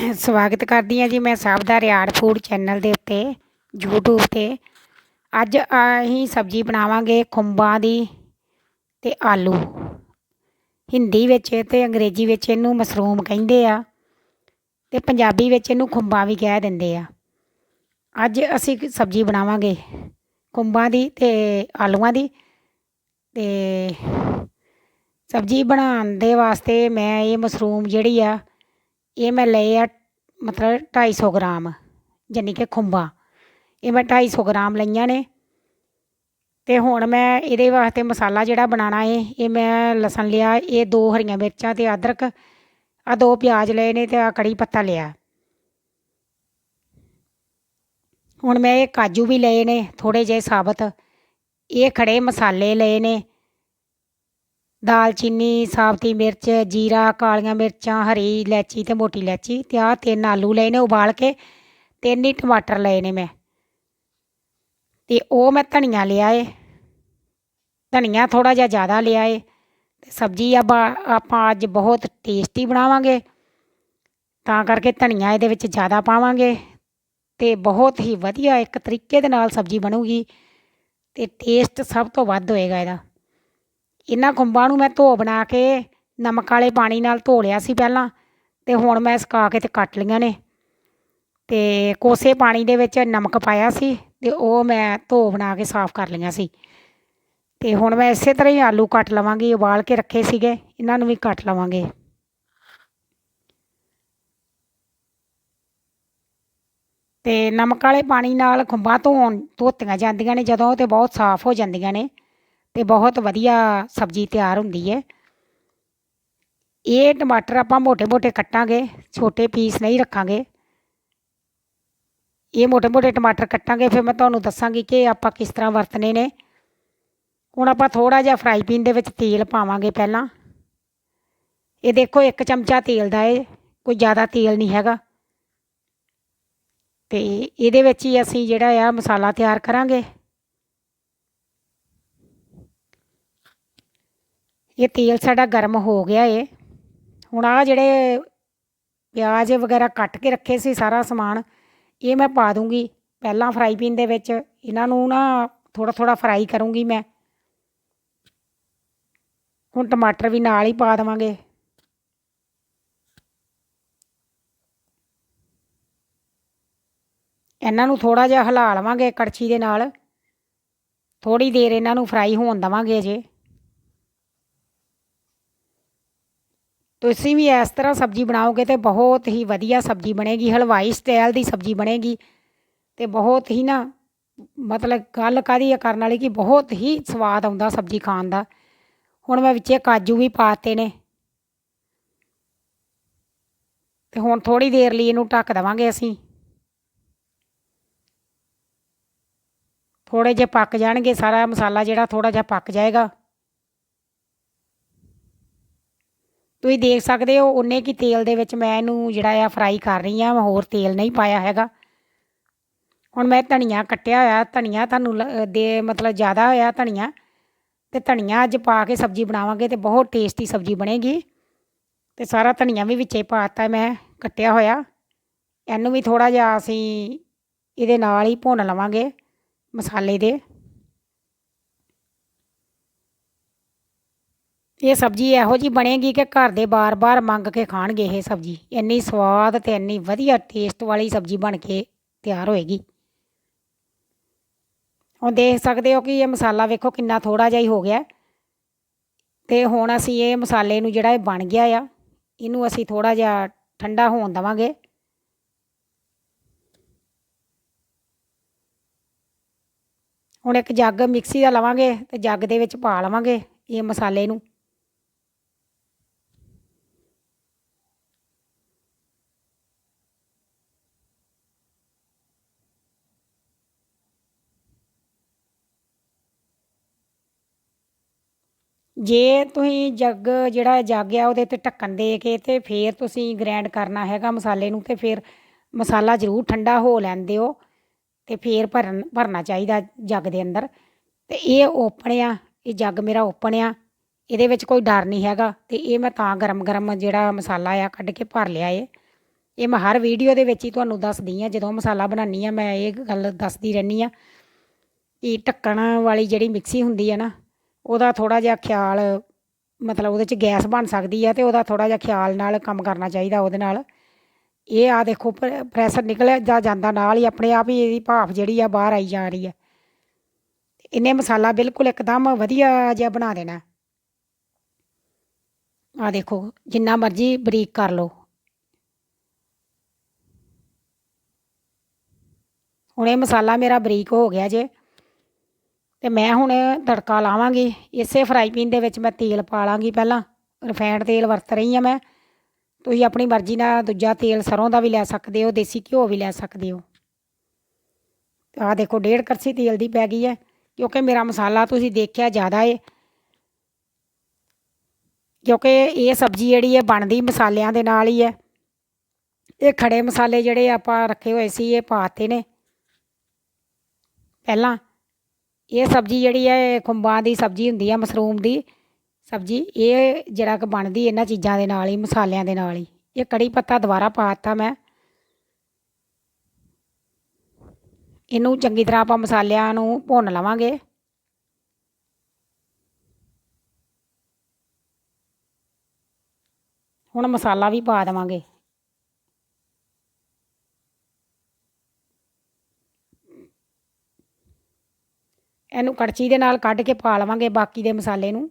ਸਵਾਗਤ ਕਰਦੀ ਹਾਂ ਜੀ ਮੈਂ ਸਭ ਦਾ ਰਿਆੜ ਫੂਡ ਚੈਨਲ ਦੇ ਉੱਤੇ, YouTube ਤੇ। ਅੱਜ ਅਸੀਂ ਸਬਜ਼ੀ ਬਣਾਵਾਂਗੇ ਖੁੰਬਾਂ ਦੀ ਤੇ ਆਲੂ। ਹਿੰਦੀ ਵਿੱਚ ਤੇ ਅੰਗਰੇਜ਼ੀ ਵਿੱਚ ਇਹਨੂੰ ਮਸ਼ਰੂਮ ਕਹਿੰਦੇ ਆ ਤੇ ਪੰਜਾਬੀ ਵਿੱਚ ਇਹਨੂੰ ਖੁੰਬਾਂ ਵੀ ਕਹਿ ਦਿੰਦੇ ਆ। ਅੱਜ ਅਸੀਂ ਸਬਜ਼ੀ ਬਣਾਵਾਂਗੇ ਖੁੰਬਾਂ ਦੀ ਤੇ ਆਲੂਆਂ ਦੀ ਤੇ ਸਬਜ਼ੀ ਬਣਾਉਣ ਦੇ ਵਾਸਤੇ ਮੈਂ ਇਹ ਮਸ਼ਰੂਮ ਜਿਹੜੀ ਆ ਇਹ ਮੈਂ ਲਏ ਆ ਮਤਲਬ 250 ਗ੍ਰਾਮ ਯਾਨੀ ਕਿ ਖੁੰਬਾਂ। ਇਹ ਮੈਂ 250 ਗ੍ਰਾਮ ਲਈਆਂ ਨੇ। ਤੇ ਹੁਣ ਮੈਂ ਇਹਦੇ ਵਾਸਤੇ ਮਸਾਲਾ ਜਿਹੜਾ ਬਣਾਉਣਾ ਏ, ਇਹ ਮੈਂ ਲਸਣ ਲਿਆ, ਇਹ ਦੋ ਹਰੀਆਂ ਮਿਰਚਾਂ ਤੇ ਅਦਰਕ ਆ ਦੋ ਪਿਆਜ਼ ਲਏ ਨੇ ਤੇ ਆ ਕੜੀ ਪੱਤਾ ਲਿਆ। ਹੁਣ ਮੈਂ ਇਹ ਕਾਜੂ ਵੀ ਲਏ ਨੇ ਥੋੜੇ ਜਿਹੇ ਸਾਬਤ। ਇਹ ਖੜੇ ਮਸਾਲੇ ਲਏ ਨੇ। ਦਾਲਚੀਨੀ ਸਾਬਤੀ ਮਿਰਚ, ਜੀਰਾ, ਕਾਲੀਆਂ ਮਿਰਚਾਂ, ਹਰੀ ਇਲਾਚੀ ਤੇ ਮੋਟੀ ਇਲਾਚੀ ਤੇ ਆਹ ਤਿੰਨ ਆਲੂ ਲਏ ਨੇ ਉਬਾਲ ਕੇ, ਤਿੰਨ ਹੀ ਟਮਾਟਰ ਲਏ ਨੇ ਮੈਂ। ਤੇ ਉਹ ਮੈਂ ਧਨੀਆ ਲਿਆ ਏ। ਧਨੀਆ ਥੋੜਾ ਜਿਹਾ ਜ਼ਿਆਦਾ ਲਿਆ ਏ ਤੇ ਸਬਜ਼ੀ ਆ ਆਪਾਂ ਅੱਜ ਬਹੁਤ ਟੇਸਟੀ ਬਣਾਵਾਂਗੇ। ਤਾਂ ਕਰਕੇ ਧਨੀਆ ਇਹਦੇ ਵਿੱਚ ਜ਼ਿਆਦਾ ਪਾਵਾਂਗੇ ਤੇ ਬਹੁਤ ਹੀ ਵਧੀਆ ਇੱਕ ਤਰੀਕੇ ਦੇ ਨਾਲ ਸਬਜ਼ੀ ਬਣੂਗੀ ਤੇ ਟੇਸਟ ਸਭ ਤੋਂ ਵੱਧ ਹੋਏਗਾ ਇਹਦਾ। ਇਹਨਾਂ ਖੁੰਬਾਂ ਨੂੰ ਮੈਂ ਧੋ ਬਣਾ ਕੇ ਨਮਕ ਵਾਲੇ ਪਾਣੀ ਨਾਲ ਧੋ ਲਿਆ ਸੀ ਪਹਿਲਾਂ ਤੇ ਹੁਣ ਮੈਂ ਸੁਕਾ ਕੇ ਤੇ ਕੱਟ ਲਈਆਂ ਨੇ। ਤੇ ਕੋਸੇ ਪਾਣੀ ਦੇ ਵਿੱਚ ਨਮਕ ਪਾਇਆ ਸੀ ਤੇ ਉਹ ਮੈਂ ਧੋ ਬਣਾ ਕੇ ਸਾਫ਼ ਕਰ ਲਈਆਂ ਸੀ। ਤੇ ਹੁਣ ਮੈਂ ਇਸੇ ਤਰ੍ਹਾਂ ਹੀ ਆਲੂ ਕੱਟ ਲਵਾਂਗੀ, ਉਬਾਲ ਕੇ ਰੱਖੇ ਸੀਗੇ ਇਹਨਾਂ ਨੂੰ ਵੀ ਕੱਟ ਲਵਾਂਗੇ। ਤੇ ਨਮਕ ਵਾਲੇ ਪਾਣੀ ਨਾਲ ਖੁੰਬਾਂ ਧੋਣ, ਧੋਤੀਆਂ ਜਾਂਦੀਆਂ ਨੇ, ਜਦੋਂ ਤੇ ਬਹੁਤ ਸਾਫ਼ ਹੋ ਜਾਂਦੀਆਂ ਨੇ। ਤੇ ਬਹੁਤ ਵਧੀਆ ਸਬਜ਼ੀ ਤਿਆਰ ਹੁੰਦੀ ਹੈ। ਇਹ ਟਮਾਟਰ ਆਪਾਂ ਮੋਟੇ ਮੋਟੇ ਕੱਟਾਂਗੇ, ਛੋਟੇ ਪੀਸ ਨਹੀਂ ਰੱਖਾਂਗੇ। ਇਹ ਮੋਟੇ ਮੋਟੇ ਟਮਾਟਰ ਕੱਟਾਂਗੇ, ਫਿਰ ਮੈਂ ਤੁਹਾਨੂੰ ਦੱਸਾਂਗੀ ਕਿ ਆਪਾਂ ਕਿਸ ਤਰ੍ਹਾਂ ਵਰਤਨੇ ਨੇ। ਹੁਣ ਆਪਾਂ ਥੋੜਾ ਜਿਹਾ ਫਰਾਈ ਪੈਨ ਦੇ ਵਿੱਚ ਤੇਲ ਪਾਵਾਂਗੇ ਪਹਿਲਾਂ। ਇਹ ਦੇਖੋ, ਇੱਕ ਚਮਚਾ ਤੇਲ ਦਾ ਏ, ਕੋਈ ਜ਼ਿਆਦਾ ਤੇਲ ਨਹੀਂ ਹੈਗਾ। ਤੇ ਇਹਦੇ ਵਿੱਚ ਹੀ ਅਸੀਂ ਜਿਹੜਾ ਆ ਮਸਾਲਾ ਤਿਆਰ ਕਰਾਂਗੇ। ਇਹ ਤੇਲ ਸਾਡਾ ਗਰਮ ਹੋ ਗਿਆ ਏ। ਹੁਣ ਆ ਜਿਹੜੇ ਪਿਆਜ਼ ਵਗੈਰਾ ਕੱਟ ਕੇ ਰੱਖੇ ਸੀ ਸਾਰਾ ਸਮਾਨ, ਇਹ ਮੈਂ ਪਾ ਦੂੰਗੀ। ਪਹਿਲਾਂ ਫਰਾਈ ਪੈਨ ਦੇ ਵਿੱਚ, ਇਹਨਾਂ ਨੂੰ ਨਾ ਥੋੜਾ ਥੋੜਾ ਫਰਾਈ ਕਰੂੰਗੀ ਮੈਂ। ਹੁਣ ਟਮਾਟਰ ਵੀ ਨਾਲ ਹੀ ਪਾ ਦੇਵਾਂਗੇ। ਇਹਨਾਂ ਨੂੰ ਥੋੜਾ ਜਿਹਾ ਹਿਲਾ ਲਵਾਂਗੇ ਕੜਛੀ ਦੇ ਨਾਲ। ਥੋੜੀ ਦੇਰ ਇਹਨਾਂ ਨੂੰ ਫਰਾਈ ਹੋਣ ਦਵਾਂਗੇ ਅਜੇ। ਤੁਸੀਂ ਵੀ ਇਸ ਤਰ੍ਹਾਂ ਸਬਜ਼ੀ ਬਣਾਓਗੇ ਤੇ ਬਹੁਤ ਹੀ ਵਧੀਆ ਸਬਜ਼ੀ ਬਣੇਗੀ, ਹਲਵਾਈ ਸਟਾਈਲ ਦੀ ਸਬਜ਼ੀ ਬਣੇਗੀ। ਤੇ ਬਹੁਤ ਹੀ ਨਾ, ਮਤਲਬ ਗੱਲ ਕਾਦੀ ਕਰਨ ਵਾਲੀ ਕਿ ਬਹੁਤ ਹੀ ਸਵਾਦ ਆਉਂਦਾ ਸਬਜ਼ੀ ਖਾਣ ਦਾ। ਹੁਣ ਮੈਂ ਵਿੱਚੇ ਕਾਜੂ ਵੀ ਪਾਤੇ ਨੇ। ਤੇ ਹੁਣ ਥੋੜੀ ਦੇਰ ਲਈ ਇਹਨੂੰ ਢੱਕ ਦਵਾਂਗੇ ਅਸੀਂ। ਥੋੜੇ ਜੇ ਪੱਕ ਜਾਣਗੇ, ਸਾਰਾ ਮਸਾਲਾ ਜਿਹੜਾ ਥੋੜਾ ਜਿਹਾ ਪੱਕ ਜਾਏਗਾ। ਤੁਸੀਂ ਦੇਖ ਸਕਦੇ ਹੋ ਉਨੇ ਕੀ ਤੇਲ ਦੇ ਵਿੱਚ ਮੈਂ ਇਹਨੂੰ ਜਿਹੜਾ ਆ ਫਰਾਈ ਕਰ ਰਹੀ ਆ ਹੋਰ ਤੇਲ ਨਹੀਂ ਪਾਇਆ ਹੈਗਾ। ਹੁਣ ਮੈਂ ਧਨੀਆ ਕੱਟਿਆ ਹੋਇਆ, ਧਨੀਆ ਤੁਹਾਨੂੰ ਦੇ ਮਤਲਬ ਜ਼ਿਆਦਾ ਹੋਇਆ ਧਨੀਆ, ਤੇ ਧਨੀਆ ਅੱਜ ਪਾ ਕੇ ਸਬਜ਼ੀ ਬਣਾਵਾਂਗੇ ਤੇ ਬਹੁਤ ਟੇਸਟੀ ਸਬਜ਼ੀ ਬਣੇਗੀ। ਤੇ ਸਾਰਾ ਧਨੀਆ ਵੀ ਵਿੱਚੇ ਪਾਤਾ ਮੈਂ, ਕੱਟਿਆ ਹੋਇਆ। ਇਹਨੂੰ ਵੀ ਥੋੜਾ ਜਿਹਾ ਅਸੀਂ ਇਹਦੇ ਨਾਲ ਹੀ ਭੁੰਨ ਲਵਾਂਗੇ ਮਸਾਲੇ ਦੇ। ਇਹ ਸਬਜ਼ੀ ਇਹੋ ਜੀ ਬਣੇਗੀ ਕਿ ਘਰ ਦੇ ਬਾਰ-ਬਾਰ ਮੰਗ ਕੇ ਖਾਣਗੇ ਇਹ ਸਬਜ਼ੀ। ਇੰਨੀ ਸਵਾਦ ਤੇ ਇੰਨੀ ਵਧੀਆ ਟੇਸਟ ਵਾਲੀ ਸਬਜ਼ੀ ਬਣ ਕੇ ਤਿਆਰ ਹੋਏਗੀ। ਹੁਣ ਦੇਖ ਸਕਦੇ ਹੋ ਕਿ ਇਹ ਮਸਾਲਾ ਵੇਖੋ ਕਿੰਨਾ ਥੋੜਾ ਜਿਹਾ ਹੀ ਹੋ ਗਿਆ। ਤੇ ਹੁਣ ਅਸੀਂ ਇਹ ਮਸਾਲੇ ਨੂੰ ਜਿਹੜਾ ਇਹ ਬਣ ਗਿਆ ਆ, ਇਹਨੂੰ ਅਸੀਂ ਥੋੜਾ ਜਿਹਾ ਠੰਡਾ ਹੋਣ ਦਵਾਂਗੇ। ਹੁਣ ਇੱਕ ਜੱਗ ਮਿਕਸੀ ਦਾ ਲਵਾਂਗੇ ਤੇ ਜੱਗ ਦੇ ਵਿੱਚ ਪਾ ਲਵਾਂਗੇ ਇਹ ਮਸਾਲੇ ਨੂੰ। ਜੇ ਤੁਸੀਂ ਜੱਗ ਜਿਹੜਾ ਜੱਗ ਆ ਉਹਦੇ ਤੇ ਢੱਕਣ ਦੇ ਕੇ ਤੇ ਫਿਰ ਤੁਸੀਂ ਗ੍ਰਾਈਂਡ ਕਰਨਾ ਹੈਗਾ ਮਸਾਲੇ ਨੂੰ ਤੇ ਫਿਰ ਮਸਾਲਾ ਜ਼ਰੂਰ ਠੰਡਾ ਹੋ ਲੈਂਦੇ ਹੋ ਤੇ ਫਿਰ ਭਰਨ, ਭਰਨਾ ਚਾਹੀਦਾ ਜੱਗ ਦੇ ਅੰਦਰ। ਤੇ ਇਹ ਓਪਨ ਆ, ਇਹ ਜੱਗ ਮੇਰਾ ਓਪਨ ਆ, ਇਹਦੇ ਵਿੱਚ ਕੋਈ ਡਰ ਨਹੀਂ ਹੈਗਾ ਤੇ ਇਹ ਮੈਂ ਤਾਂ ਗਰਮ ਗਰਮ ਜਿਹੜਾ ਮਸਾਲਾ ਆ ਕੱਢ ਕੇ ਭਰ ਲਿਆ ਏ। ਇਹ ਮੈਂ ਹਰ ਵੀਡੀਓ ਦੇ ਵਿੱਚ ਹੀ ਤੁਹਾਨੂੰ ਦੱਸਦੀ ਆ, ਜਦੋਂ ਮਸਾਲਾ ਬਣਾਉਂਦੀ ਆ ਮੈਂ ਇਹ ਗੱਲ ਦੱਸਦੀ ਰਹਿੰਦੀ ਆ। ਕਿ ਢੱਕਣ ਵਾਲੀ ਜਿਹੜੀ ਮਿਕਸੀ ਹੁੰਦੀ ਆ ਨਾ ਉਹਦਾ ਥੋੜਾ ਜਿਹਾ ਖਿਆਲ, ਮਤਲਬ ਉਹਦੇ 'ਚ ਗੈਸ ਬਣ ਸਕਦੀ ਹੈ ਤੇ ਉਹਦਾ ਥੋੜਾ ਜਿਹਾ ਖਿਆਲ ਨਾਲ ਕੰਮ ਕਰਨਾ ਚਾਹੀਦਾ ਉਹਦੇ ਨਾਲ। ਇਹ ਆ ਦੇਖੋ ਪ- ਪ੍ਰੈਸ਼ਰ ਨਿਕਲ ਜਾ ਜਾਂਦਾ ਨਾਲ ਹੀ ਆਪਣੇ ਆਪ ਹੀ ਇਹਦੀ ਭਾਫ ਜਿਹੜੀ ਆ ਬਾਹਰ ਆਈ ਜਾ ਰਹੀ ਹੈ ਇਹਨੇ ਮਸਾਲਾ ਬਿਲਕੁਲ ਇੱਕਦਮ ਵਧੀਆ ਜਿਹਾ ਬਣਾ ਦੇਣਾ। ਆ ਦੇਖੋ, ਜਿੰਨਾ ਮਰਜ਼ੀ ਬਰੀਕ ਕਰ ਲਓ। ਹੁਣ ਇਹ ਮਸਾਲਾ ਮੇਰਾ ਬਰੀਕ ਹੋ ਗਿਆ ਜੇ। ਤੇ ਮੈਂ ਹੁਣ ਤੜਕਾ ਲਾਵਾਂਗੀ। ਇਸੇ ਫਰਾਈ ਪੈਨ ਦੇ ਵਿੱਚ ਮੈਂ ਤੇਲ ਪਾ ਲਾਂਗੀ ਪਹਿਲਾਂ। ਰਿਫਾਈਨਡ ਤੇਲ ਵਰਤ ਰਹੀ ਹਾਂ ਮੈਂ। ਤੁਸੀਂ ਆਪਣੀ ਮਰਜ਼ੀ ਨਾਲ ਦੂਜਾ ਤੇਲ ਸਰੋਂ ਦਾ ਵੀ ਲੈ ਸਕਦੇ ਹੋ, ਦੇਸੀ ਘਿਓ ਵੀ ਲੈ ਸਕਦੇ ਹੋ। ਆਹ ਦੇਖੋ, ਡੇਢ ਕਰਸੀ ਤੇਲ ਦੀ ਪੈ ਗਈ ਹੈ, ਕਿਉਂਕਿ ਮੇਰਾ ਮਸਾਲਾ ਤੁਸੀਂ ਦੇਖਿਆ ਜ਼ਿਆਦਾ ਏ। ਕਿਉਂਕਿ ਇਹ ਸਬਜ਼ੀ ਜਿਹੜੀ ਹੈ, ਬਣਦੀ ਮਸਾਲਿਆਂ ਦੇ ਨਾਲ ਹੀ ਹੈ। ਇਹ ਖੜੇ ਮਸਾਲੇ ਜਿਹੜੇ ਆਪਾਂ ਰੱਖੇ ਹੋਏ ਸੀ, ਇਹ ਪਾਤੇ ਨੇ। ਪਹਿਲਾਂ ਇਹ ਸਬਜ਼ੀ ਜਿਹੜੀ ਹੈ ਖੁੰਬਾਂ ਦੀ ਸਬਜ਼ੀ ਹੁੰਦੀ ਹੈ ਮਸ਼ਰੂਮ ਦੀ ਸਬਜ਼ੀ, ਇਹ ਜਿਹੜਾ ਕਿ ਬਣਦੀ ਇਹਨਾਂ ਚੀਜ਼ਾਂ ਦੇ ਨਾਲ ਹੀ, ਮਸਾਲਿਆਂ ਦੇ ਨਾਲ ਹੀ। ਇਹ ਕੜੀ ਪੱਤਾ ਦੁਬਾਰਾ ਪਾਤਾ ਮੈਂ। ਇਹਨੂੰ ਚੰਗੀ ਤਰ੍ਹਾਂ ਆਪਾਂ ਮਸਾਲਿਆਂ ਨੂੰ ਭੁੰਨ ਲਵਾਂਗੇ। ਹੁਣ ਮਸਾਲਾ ਵੀ ਪਾ ਦੇਵਾਂਗੇ। ਇਹਨੂੰ ਕੜਚੀ ਦੇ ਨਾਲ ਕੱਢ ਕੇ ਪਾ ਲਵਾਂਗੇ ਬਾਕੀ ਦੇ ਮਸਾਲੇ ਨੂੰ।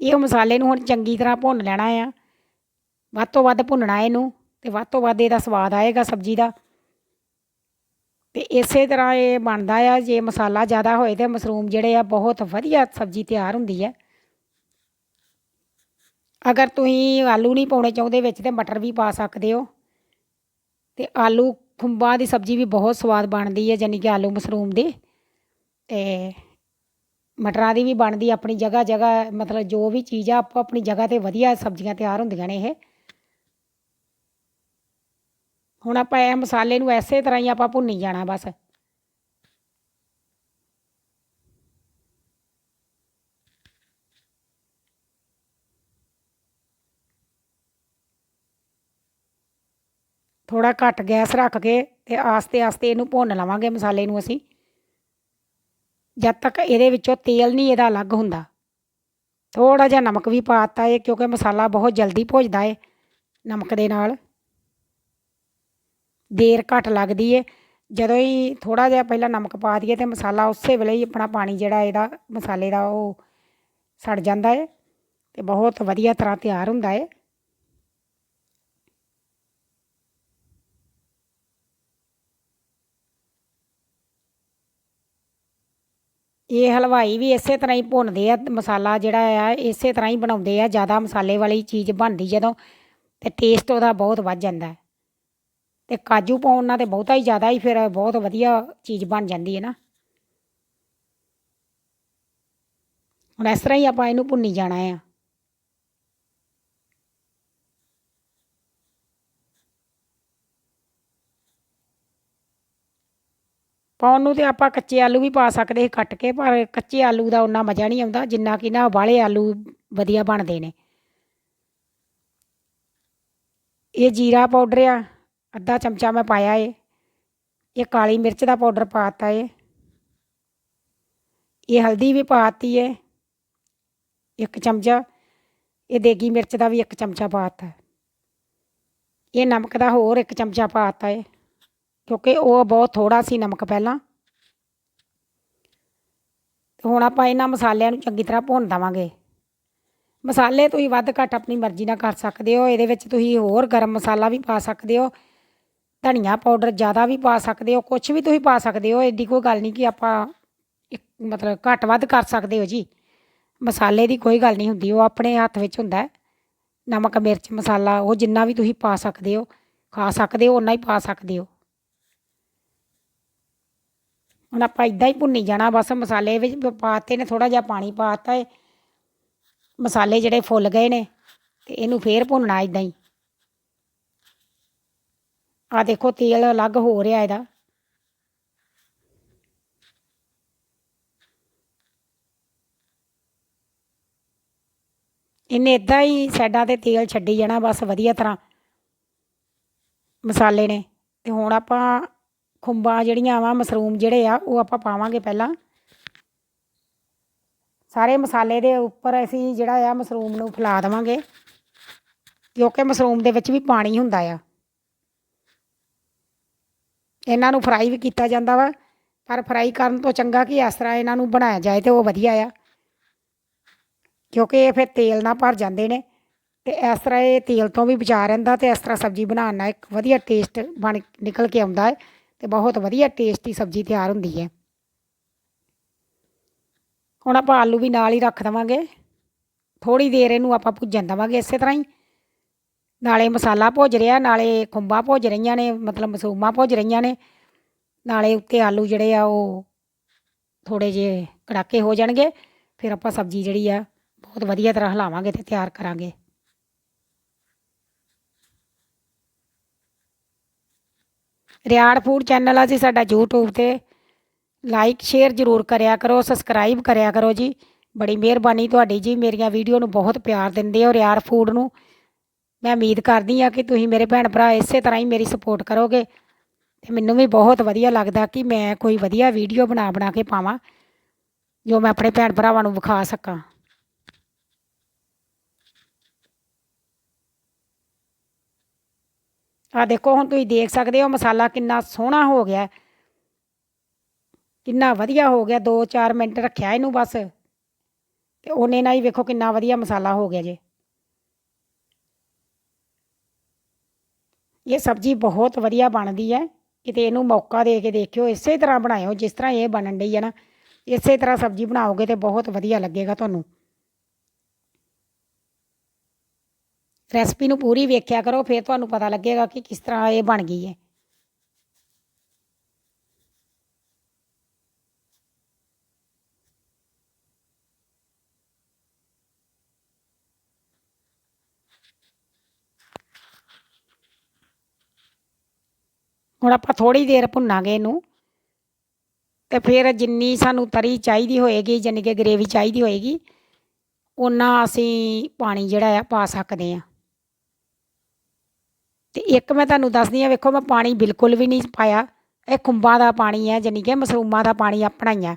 ਇਹ ਮਸਾਲੇ ਨੂੰ ਹੁਣ ਚੰਗੀ ਤਰ੍ਹਾਂ ਭੁੰਨ ਲੈਣਾ ਆ। ਵੱਧ ਤੋਂ ਵੱਧ ਭੁੰਨਣਾ ਇਹਨੂੰ ਤੇ ਵੱਧ ਤੋਂ ਵੱਧ ਇਹਦਾ ਸਵਾਦ ਆਏਗਾ ਸਬਜ਼ੀ ਦਾ। ਤੇ ਇਸੇ ਤਰ੍ਹਾਂ ਇਹ ਬਣਦਾ ਆ, ਜੇ ਮਸਾਲਾ ਜ਼ਿਆਦਾ ਹੋਏ ਤੇ ਮਸ਼ਰੂਮ ਜਿਹੜੇ ਆ ਬਹੁਤ ਵਧੀਆ ਸਬਜ਼ੀ ਤਿਆਰ ਹੁੰਦੀ ਹੈ ਅਗਰ ਤੁਸੀਂ ਆਲੂ ਨਹੀਂ ਪਾਉਣੇ ਚਾਹੁੰਦੇ ਵਿੱਚ ਤੇ ਮਟਰ ਵੀ ਪਾ ਸਕਦੇ ਹੋ। ਤੇ ਆਲੂ ਖੁੰਬਾਂ ਦੀ ਸਬਜ਼ੀ ਵੀ ਬਹੁਤ ਸਵਾਦ ਬਣਦੀ ਹੈ ਯਾਨੀ ਕਿ ਆਲੂ ਮਸ਼ਰੂਮ ਦੀ। ਤੇ ਮਟਰਾਂ ਦੀ ਵੀ ਬਣਦੀ ਆਪਣੀ ਜਗ੍ਹਾ ਜਗ੍ਹਾ, ਮਤਲਬ ਜੋ ਵੀ ਚੀਜ਼ ਆ, ਆਪੋ ਆਪਣੀ ਜਗ੍ਹਾ ਤੇ ਵਧੀਆ ਸਬਜ਼ੀਆਂ ਤਿਆਰ ਹੁੰਦੀਆਂ ਨੇ ਇਹ। ਹੁਣ ਆਪਾਂ ਇਹ ਮਸਾਲੇ ਨੂੰ ਐਸੇ ਤਰ੍ਹਾਂ ਹੀ ਆਪਾਂ ਭੁੰਨੀ ਜਾਣਾ ਬਸ। ਥੋੜਾ ਘੱਟ ਗੈਸ ਰੱਖ ਕੇ ਤੇ ਆਸਤੇ ਆਸਤੇ ਇਹਨੂੰ ਭੁੰਨ ਲਵਾਂਗੇ ਮਸਾਲੇ ਨੂੰ ਅਸੀਂ। ਜਦ ਤੱਕ ਇਹਦੇ ਵਿੱਚੋਂ ਤੇਲ ਨਹੀਂ ਇਹਦਾ ਅਲੱਗ ਹੁੰਦਾ। ਥੋੜਾ ਜਿਹਾ ਨਮਕ ਵੀ ਪਾਤਾ ਹੈ ਕਿਉਂਕਿ ਮਸਾਲਾ ਬਹੁਤ ਜਲਦੀ ਭੁੱਜਦਾ ਏ ਨਮਕ ਦੇ ਨਾਲ। ਦੇਰ ਘੱਟ ਲੱਗਦੀ ਏ। ਜਦੋਂ ਹੀ ਥੋੜਾ ਜਿਹਾ ਪਹਿਲਾਂ ਨਮਕ ਪਾ ਦਈਏ ਤੇ ਮਸਾਲਾ ਉਸੇ ਵੇਲੇ ਹੀ ਆਪਣਾ ਪਾਣੀ ਜਿਹੜਾ ਇਹਦਾ ਮਸਾਲੇ ਦਾ ਉਹ ਸੜ ਜਾਂਦਾ ਏ ਤੇ ਬਹੁਤ ਵਧੀਆ ਤਰ੍ਹਾਂ ਤਿਆਰ ਹੁੰਦਾ ਏ। ਇਹ ਹਲਵਾਈ ਵੀ ਇਸੇ ਤਰ੍ਹਾਂ ਹੀ ਭੁੰਨਦੇ ਆ, ਮਸਾਲਾ ਜਿਹੜਾ ਆ, ਇਸੇ ਤਰ੍ਹਾਂ ਹੀ ਬਣਾਉਂਦੇ ਆ, ਜ਼ਿਆਦਾ ਮਸਾਲੇ ਵਾਲੀ ਚੀਜ਼ ਬਣਦੀ ਜਦੋਂ ਤੇ ਟੇਸਟ ਉਹਦਾ ਬਹੁਤ ਵੱਧ ਜਾਂਦਾ ਹੈ। ਤੇ ਕਾਜੂ ਪਾਉਣ ਨਾਲ ਤੇ ਬਹੁਤਾ ਹੀ ਜ਼ਿਆਦਾ ਹੀ ਫਿਰ ਬਹੁਤ ਵਧੀਆ ਚੀਜ਼ ਬਣ ਜਾਂਦੀ ਹੈ ਨਾ। ਹੁਣ ਇਸ ਤਰ੍ਹਾਂ ਹੀ ਆਪਾਂ ਇਹਨੂੰ ਭੁੰਨੀ ਜਾਣਾ ਆ। ਪਾਉਣ ਨੂੰ ਤੇ ਆਪਾਂ ਕੱਚੇ ਆਲੂ ਵੀ ਪਾ ਸਕਦੇ ਸੀ ਕੱਟ ਕੇ, ਪਰ ਕੱਚੇ ਆਲੂ ਦਾ ਉਨਾ ਮਜ਼ਾ ਨਹੀਂ ਆਉਂਦਾ, ਜਿੰਨਾ ਕਿ ਨਾ ਉਬਾਲੇ ਆਲੂ ਵਧੀਆ ਬਣਦੇ ਨੇ। ਇਹ ਜੀਰਾ ਪਾਊਡਰ ਆ, ਅੱਧਾ ਚਮਚਾ ਮੈਂ ਪਾਇਆ ਏ। ਇਹ ਕਾਲੀ ਮਿਰਚ ਦਾ ਪਾਊਡਰ ਪਾਤਾ ਏ। ਇਹ ਹਲਦੀ ਵੀ ਪਾਤੀ ਏ, ਇੱਕ ਚਮਚਾ। ਇਹ ਦੇਗੀ ਮਿਰਚ ਦਾ ਵੀ ਇੱਕ ਚਮਚਾ ਪਾਤਾ। ਇਹ ਨਮਕ ਦਾ ਹੋਰ ਇੱਕ ਚਮਚਾ ਪਾਤਾ ਏ। ਕਿਉਂਕਿ ਉਹ ਬਹੁਤ ਥੋੜਾ ਸੀ ਨਮਕ ਪਹਿਲਾਂ। ਤੇ ਹੁਣ ਆਪਾਂ ਇਹਨਾਂ ਮਸਾਲਿਆਂ ਨੂੰ ਚੰਗੀ ਤਰ੍ਹਾਂ ਭੁੰਨ ਦੇਵਾਂਗੇ। ਮਸਾਲੇ ਤੁਸੀਂ ਵੱਧ ਘੱਟ ਆਪਣੀ ਮਰਜ਼ੀ ਨਾਲ ਕਰ ਸਕਦੇ ਹੋ। ਇਹਦੇ ਵਿੱਚ ਤੁਸੀਂ ਹੋਰ ਗਰਮ ਮਸਾਲਾ ਵੀ ਪਾ ਸਕਦੇ ਹੋ। ਧਨੀਆ ਪਾਊਡਰ ਜ਼ਿਆਦਾ ਵੀ ਪਾ ਸਕਦੇ ਹੋ। ਕੁਝ ਵੀ ਤੁਸੀਂ ਪਾ ਸਕਦੇ ਹੋ। ਐਡੀ ਕੋਈ ਗੱਲ ਨਹੀਂ ਕਿ ਆਪਾਂ ਇੱਕ ਮਤਲਬ ਘੱਟ ਵੱਧ ਕਰ ਸਕਦੇ ਹੋ ਜੀ। ਮਸਾਲੇ ਦੀ ਕੋਈ ਗੱਲ ਨਹੀਂ ਹੁੰਦੀ। ਉਹ ਆਪਣੇ ਹੱਥ ਵਿੱਚ ਹੁੰਦਾ ਹੈ। ਨਮਕ, ਮਿਰਚ, ਮਸਾਲਾ, ਉਹ ਜਿੰਨਾ ਵੀ ਤੁਸੀਂ ਪਾ ਸਕਦੇ ਹੋ। ਖਾ ਸਕਦੇ ਹੋ ਉਨਾ ਹੀ ਪਾ ਸਕਦੇ ਹੋ। ਹੁਣ ਆਪਾਂ ਇਦਾਂ ਹੀ ਭੁੰਨੀ ਜਾਣਾ, ਬਸ ਮਸਾਲੇ ਵਿੱਚ ਪਾਤੇ ਨੇ ਥੋੜਾ ਜਿਹਾ ਪਾਣੀ ਪਾਤਾ ਹੈ ਮਸਾਲੇ ਜਿਹੜੇ ਫੁੱਲ ਗਏ ਨੇ, ਤੇ ਇਹਨੂੰ ਫੇਰ ਭੁੰਨਣਾ ਇਦਾਂ ਹੀ। ਆ ਦੇਖੋ, ਤੇਲ ਅਲੱਗ ਹੋ ਰਿਹਾ ਇਹਦਾ। ਇਹਨੇ ਇਦਾਂ ਹੀ ਸਾਈਡਾਂ ਤੇ ਤੇਲ ਛੱਡੀ ਜਾਣਾ, ਬਸ ਵਧੀਆ ਤਰ੍ਹਾਂ ਮਸਾਲੇ ਨੇ। ਤੇ ਹੁਣ ਆਪਾਂ ਖੁੰਬਾਂ ਜਿਹੜੀਆਂ ਵਾ, ਮਸ਼ਰੂਮ ਜਿਹੜੇ ਆ, ਉਹ ਆਪਾਂ ਪਾਵਾਂਗੇ ਪਹਿਲਾਂ। ਸਾਰੇ ਮਸਾਲੇ ਦੇ ਉੱਪਰ ਅਸੀਂ ਜਿਹੜਾ ਆ, ਮਸ਼ਰੂਮ ਨੂੰ ਫੈਲਾ ਦੇਵਾਂਗੇ। ਕਿਉਂਕਿ ਮਸ਼ਰੂਮ ਦੇ ਵਿੱਚ ਵੀ ਪਾਣੀ ਹੁੰਦਾ ਆ। ਇਹਨਾਂ ਨੂੰ ਫਰਾਈ ਵੀ ਕੀਤਾ ਜਾਂਦਾ ਵਾ। ਪਰ ਫਰਾਈ ਕਰਨ ਤੋਂ ਚੰਗਾ ਕਿ ਇਸ ਤਰ੍ਹਾਂ ਇਹਨਾਂ ਨੂੰ ਬਣਾਇਆ ਜਾਏ ਤੇ ਉਹ ਵਧੀਆ ਆ। ਕਿਉਂਕਿ ਇਹ ਫਿਰ ਤੇਲ ਨਾਲ ਭਰ ਜਾਂਦੇ ਨੇ ਤੇ ਇਸ ਤਰ੍ਹਾਂ ਇਹ ਤੇਲ ਤੋਂ ਵੀ ਬਚਾ ਰਹਿੰਦਾ ਤੇ ਇਸ ਤਰ੍ਹਾਂ ਸਬਜ਼ੀ ਬਣਾਉਣ ਨਾਲ ਇੱਕ ਵਧੀਆ ਟੇਸਟ ਬਣ, ਨਿਕਲ ਕੇ ਆਉਂਦਾ ਹੈ। ਤੇ ਬਹੁਤ ਵਧੀਆ ਟੇਸਟੀ ਸਬਜ਼ੀ ਤਿਆਰ ਹੁੰਦੀ ਹੈ। ਹੁਣ ਆਪਾਂ ਆਲੂ ਵੀ ਨਾਲ ਹੀ ਰੱਖ ਦੇਵਾਂਗੇ। ਥੋੜੀ ਦੇਰ ਇਹਨੂੰ ਆਪਾਂ ਭੁੱਜਣ ਦੇਵਾਂਗੇ ਇਸੇ ਤਰ੍ਹਾਂ ਹੀ। ਨਾਲੇ ਮਸਾਲਾ ਭੁੱਜ ਰਿਹਾ, ਨਾਲੇ ਖੁੰਬਾਂ ਭੁੱਜ ਰਹੀਆਂ ਨੇ, ਮਤਲਬ ਮਸੂਮਾਂ ਭੁੱਜ ਰਹੀਆਂ ਨੇ। ਨਾਲੇ ਉੱਤੇ ਆਲੂ ਜਿਹੜੇ ਆ ਉਹ ਥੋੜੇ ਜਿਹੇ ਕੜਾਕੇ ਹੋ ਜਾਣਗੇ। ਫਿਰ ਆਪਾਂ ਸਬਜ਼ੀ ਜਿਹੜੀ ਆ, ਬਹੁਤ ਵਧੀਆ ਤਰ੍ਹਾਂ ਹਿਲਾਵਾਂਗੇ ਤੇ ਤਿਆਰ ਕਰਾਂਗੇ। ਰਿਆੜ ਫੂਡ ਚੈਨਲ ਆ ਜੀ, ਸਾਡਾ YouTube ਤੇ। ਲਾਈਕ ਸ਼ੇਅਰ ਜ਼ਰੂਰ ਕਰਿਆ ਕਰੋ ਸਬਸਕ੍ਰਾਈਬ ਕਰਿਆ ਕਰੋ ਜੀ। ਬੜੀ ਮਿਹਰਬਾਨੀ ਤੁਹਾਡੀ ਜੀ, ਮੇਰੀਆਂ ਵੀਡੀਓ ਨੂੰ ਬਹੁਤ ਪਿਆਰ ਦਿੰਦੇ ਹੋ ਰਿਆੜ ਫੂਡ ਨੂੰ। ਮੈਂ ਉਮੀਦ ਕਰਦੀ ਆ ਕਿ ਤੁਸੀਂ ਮੇਰੇ ਭੈਣ ਭਰਾ ਇਸੇ ਤਰ੍ਹਾਂ ਹੀ ਮੇਰੀ ਸਪੋਰਟ ਕਰੋਗੇ। ਤੇ ਮੈਨੂੰ ਵੀ ਬਹੁਤ ਵਧੀਆ ਲੱਗਦਾ ਕਿ ਮੈਂ ਕੋਈ ਵਧੀਆ ਵੀਡੀਓ ਬਣਾ ਬਣਾ ਕੇ ਪਾਵਾਂ, ਜੋ ਮੈਂ ਆਪਣੇ ਭੈਣ ਭਰਾਵਾਂ ਨੂੰ ਵਿਖਾ ਸਕਾਂ। ਆ ਦੇਖੋ, ਹੁਣ ਤੁਸੀਂ ਦੇਖ ਸਕਦੇ ਹੋ ਮਸਾਲਾ ਕਿੰਨਾ ਸੋਹਣਾ ਹੋ ਗਿਆ। ਕਿੰਨਾ ਵਧੀਆ ਹੋ ਗਿਆ। 2-4 ਮਿੰਟ ਰੱਖਿਆ ਇਹਨੂੰ ਬਸ। ਤੇ ਉਹਨੇ ਨਾਲ ਹੀ ਵੇਖੋ ਕਿੰਨਾ ਵਧੀਆ ਮਸਾਲਾ ਹੋ ਗਿਆ ਜੇ। ਇਹ ਸਬਜ਼ੀ ਬਹੁਤ ਵਧੀਆ ਬਣਦੀ ਹੈ। ਕਿਤੇ ਇਹਨੂੰ ਮੌਕਾ ਦੇ ਕੇ ਦੇਖਿਓ, ਇਸੇ ਤਰ੍ਹਾਂ ਬਣਾਇਓ, ਜਿਸ ਤਰ੍ਹਾਂ ਇਹ ਬਣਨ ਡਈ ਹੈ ਨਾ, ਇਸੇ ਤਰ੍ਹਾਂ ਸਬਜ਼ੀ ਬਣਾਓਗੇ ਤੇ ਬਹੁਤ ਵਧੀਆ ਲੱਗੇਗਾ ਤੁਹਾਨੂੰ। ਰੈਸਪੀ ਨੂੰ ਪੂਰੀ ਵੇਖਿਆ ਕਰੋ, ਫਿਰ ਤੁਹਾਨੂੰ ਪਤਾ ਲੱਗੇਗਾ ਕਿ ਕਿਸ ਤਰ੍ਹਾਂ ਇਹ ਬਣ ਗਈ ਹੈ। ਹੁਣ ਆਪਾਂ ਥੋੜੀ ਦੇਰ ਭੁੰਨਾਂਗੇ ਇਹਨੂੰ, ਤੇ ਫਿਰ ਜਿੰਨੀ ਸਾਨੂੰ ਤਰੀ ਚਾਹੀਦੀ ਹੋਏਗੀ ਯਾਨੀ ਕਿ ਗਰੇਵੀ ਚਾਹੀਦੀ ਹੋਏਗੀ ਉਹਨਾਂ ਅਸੀਂ ਪਾਣੀ ਜਿਹੜਾ ਆ ਪਾ ਸਕਦੇ ਆ ਤੇ ਇੱਕ ਮੈਂ ਤੁਹਾਨੂੰ ਦੱਸਦੀ ਆ ਵੇਖੋ ਮੈਂ ਪਾਣੀ ਬਿਲਕੁਲ ਵੀ ਨਹੀਂ ਪਾਇਆ। ਇਹ ਖੁੰਬਾਂ ਦਾ ਪਾਣੀ ਹੈ ਯਾਨੀ ਕਿ ਮਸ਼ਰੂਮਾਂ ਦਾ ਪਾਣੀ ਆਪਣਾ ਹੀ ਆ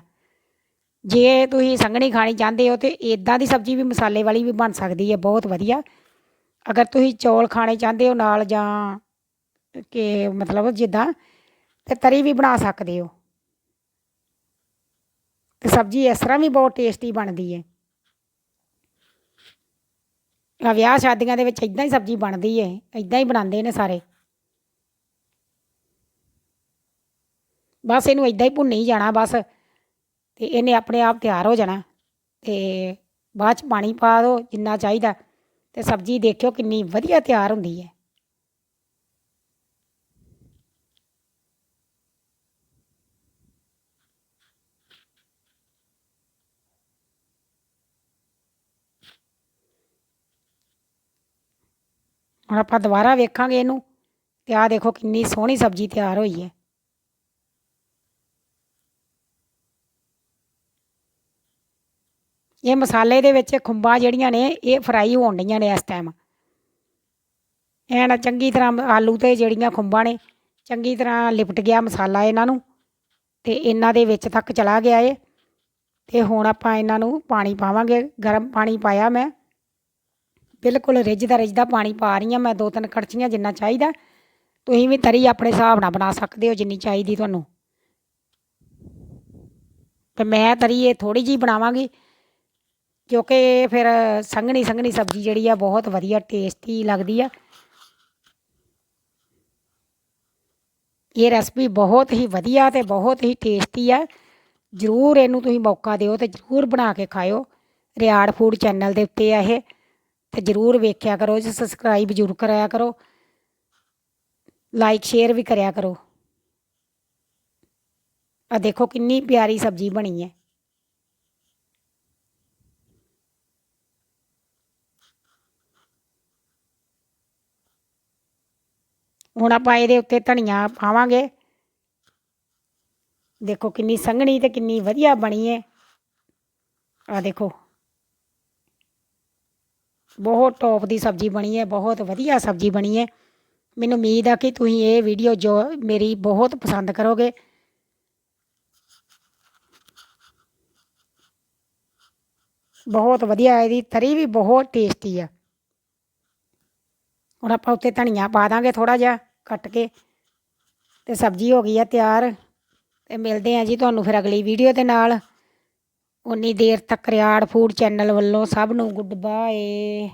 ਜੇ ਤੁਸੀਂ ਸੰਘਣੀ ਖਾਣੀ ਚਾਹੁੰਦੇ ਹੋ ਤੇ ਇਦਾਂ ਦੀ ਸਬਜ਼ੀ ਵੀ ਮਸਾਲੇ ਵਾਲੀ ਵੀ ਬਣ ਸਕਦੀ ਹੈ, ਬਹੁਤ ਵਧੀਆ। ਅਗਰ ਤੁਸੀਂ ਚੌਲ ਖਾਣੇ ਚਾਹੁੰਦੇ ਹੋ ਨਾਲ ਜਾਂ ਕਿ ਮਤਲਬ ਜਿੱਦਾਂ, ਤੇ ਤਰੀ ਵੀ ਬਣਾ ਸਕਦੇ ਹੋ। ਤੇ ਸਬਜ਼ੀ ਇਸ ਤਰ੍ਹਾਂ ਵੀ ਬਹੁਤ ਟੇਸਟੀ ਬਣਦੀ ਹੈ। ਆ ਵਿਆਹ ਸ਼ਾਦੀਆਂ ਦੇ ਵਿੱਚ ਇਦਾਂ ਹੀ ਸਬਜ਼ੀ ਬਣਦੀ ਹੈ ਇਦਾਂ ਹੀ ਬਣਾਉਂਦੇ ਨੇ ਸਾਰੇ। ਬਸ ਇਹਨੂੰ ਇਦਾਂ ਹੀ ਭੁੰਨੀ ਜਾਣਾ ਬਸ, ਤੇ ਇਹਨੇ ਆਪਣੇ ਆਪ ਤਿਆਰ ਹੋ ਜਾਣਾ, ਤੇ ਬਾਅਦ ਚ ਪਾਣੀ ਪਾ ਦਿਓ ਜਿੰਨਾ ਚਾਹੀਦਾ, ਤੇ ਸਬਜ਼ੀ ਦੇਖਿਓ ਕਿੰਨੀ ਵਧੀਆ ਤਿਆਰ ਹੁੰਦੀ ਹੈ ਹੁਣ ਆਪਾਂ ਦੁਬਾਰਾ ਵੇਖਾਂਗੇ ਇਹਨੂੰ ਤੇ ਆਹ ਦੇਖੋ ਕਿੰਨੀ ਸੋਹਣੀ ਸਬਜ਼ੀ ਤਿਆਰ ਹੋਈ ਹੈ। ਇਹ ਮਸਾਲੇ ਦੇ ਵਿੱਚ ਖੁੰਬਾਂ ਜਿਹੜੀਆਂ ਨੇ, ਇਹ ਫਰਾਈ ਹੋਣ ਡਈਆਂ ਨੇ ਇਸ ਟਾਈਮ ਐਨ ਚੰਗੀ ਤਰ੍ਹਾਂ ਆਲੂ ਤੇ ਜਿਹੜੀਆਂ ਖੁੰਬਾਂ ਨੇ, ਚੰਗੀ ਤਰ੍ਹਾਂ ਲਿਪਟ ਗਿਆ ਮਸਾਲਾ ਇਹਨਾਂ ਨੂੰ ਤੇ ਇਹਨਾਂ ਦੇ ਵਿੱਚ ਤੱਕ ਚਲਾ ਗਿਆ ਏ ਤੇ ਹੁਣ ਆਪਾਂ ਇਹਨਾਂ ਨੂੰ ਪਾਣੀ ਪਾਵਾਂਗੇ, ਗਰਮ ਪਾਣੀ ਪਾਇਆ ਮੈਂ। ਬਿਲਕੁਲ ਰਿੱਝਦਾ ਰਿੱਝਦਾ, ਪਾਣੀ ਪਾ ਰਹੀ ਹਾਂ ਮੈਂ, ਦੋ ਤਿੰਨ ਕੜਛੀਆਂ ਜਿੰਨਾ ਚਾਹੀਦਾ। ਤੁਸੀਂ ਵੀ ਤਰੀ ਆਪਣੇ ਹਿਸਾਬ ਨਾਲ ਬਣਾ ਸਕਦੇ ਹੋ ਜਿੰਨੀ ਚਾਹੀਦੀ ਤੁਹਾਨੂੰ। ਤੇ ਮੈਂ ਤਰੀ ਇਹ ਥੋੜੀ ਜੀ ਬਣਾਵਾਂਗੀ, ਕਿਉਂਕਿ ਫਿਰ ਸੰਘਣੀ ਸੰਘਣੀ ਸਬਜ਼ੀ ਜਿਹੜੀ ਆ ਬਹੁਤ ਵਧੀਆ ਟੇਸਟੀ ਲੱਗਦੀ ਆ। ਇਹ ਰੈਸਪੀ ਬਹੁਤ ਹੀ ਵਧੀਆ ਤੇ ਬਹੁਤ ਹੀ ਟੇਸਟੀ ਆ। ਜ਼ਰੂਰ ਇਹਨੂੰ ਤੁਸੀਂ ਮੌਕਾ ਦਿਓ ਤੇ ਜ਼ਰੂਰ ਬਣਾ ਕੇ ਖਾਇਓ। ਰਿਆੜ ਫੂਡ ਚੈਨਲ ਦੇ ਉੱਤੇ ਆ ਇਹ। ਤੇ ਜ਼ਰੂਰ ਵੇਖਿਆ ਕਰੋ, ਜੀ ਸਬਸਕ੍ਰਾਈਬ ਜ਼ਰੂਰ ਕਰਾਇਆ ਕਰੋ। ਲਾਈਕ ਸ਼ੇਅਰ ਵੀ ਕਰਿਆ ਕਰੋ। ਆ ਦੇਖੋ ਕਿੰਨੀ ਪਿਆਰੀ ਸਬਜ਼ੀ ਬਣੀ ਹੈ। ਹੁਣ ਆਪਾਂ ਇਹਦੇ ਉੱਤੇ ਧਨੀਆ ਪਾਵਾਂਗੇ। ਦੇਖੋ ਕਿੰਨੀ ਸੰਘਣੀ ਤੇ ਕਿੰਨੀ ਵਧੀਆ ਬਣੀ ਹੈ। ਆ ਦੇਖੋ। ਬਹੁਤ ਟੌਪ ਦੀ ਸਬਜ਼ੀ ਬਣੀ ਹੈ, ਬਹੁਤ ਵਧੀਆ ਸਬਜ਼ੀ ਬਣੀ ਹੈ। ਮੈਨੂੰ ਉਮੀਦ ਆ ਕਿ ਤੁਸੀਂ ਇਹ ਵੀਡੀਓ ਜੋ ਮੇਰੀ ਬਹੁਤ ਪਸੰਦ ਕਰੋਗੇ। ਬਹੁਤ ਵਧੀਆ, ਇਹਦੀ ਤਰੀ ਵੀ ਬਹੁਤ ਟੇਸਟੀ ਆ। ਹੁਣ ਆਪਾਂ ਉੱਤੇ ਧਨੀਆ ਪਾ ਦਾਂਗੇ ਥੋੜਾ ਜਿਹਾ ਕੱਟ ਕੇ, ਤੇ ਸਬਜ਼ੀ ਹੋ ਗਈ ਆ ਤਿਆਰ, ਤੇ ਮਿਲਦੇ ਆ ਜੀ ਤੁਹਾਨੂੰ ਫਿਰ ਅਗਲੀ ਵੀਡੀਓ ਦੇ ਨਾਲ। ਉਨੀ ਦੇਰ ਤੱਕ ਰਿਆੜ ਫੂਡ ਚੈਨਲ ਵੱਲੋਂ ਸਭ ਨੂੰ ਗੁੱਡ ਬਾਏ।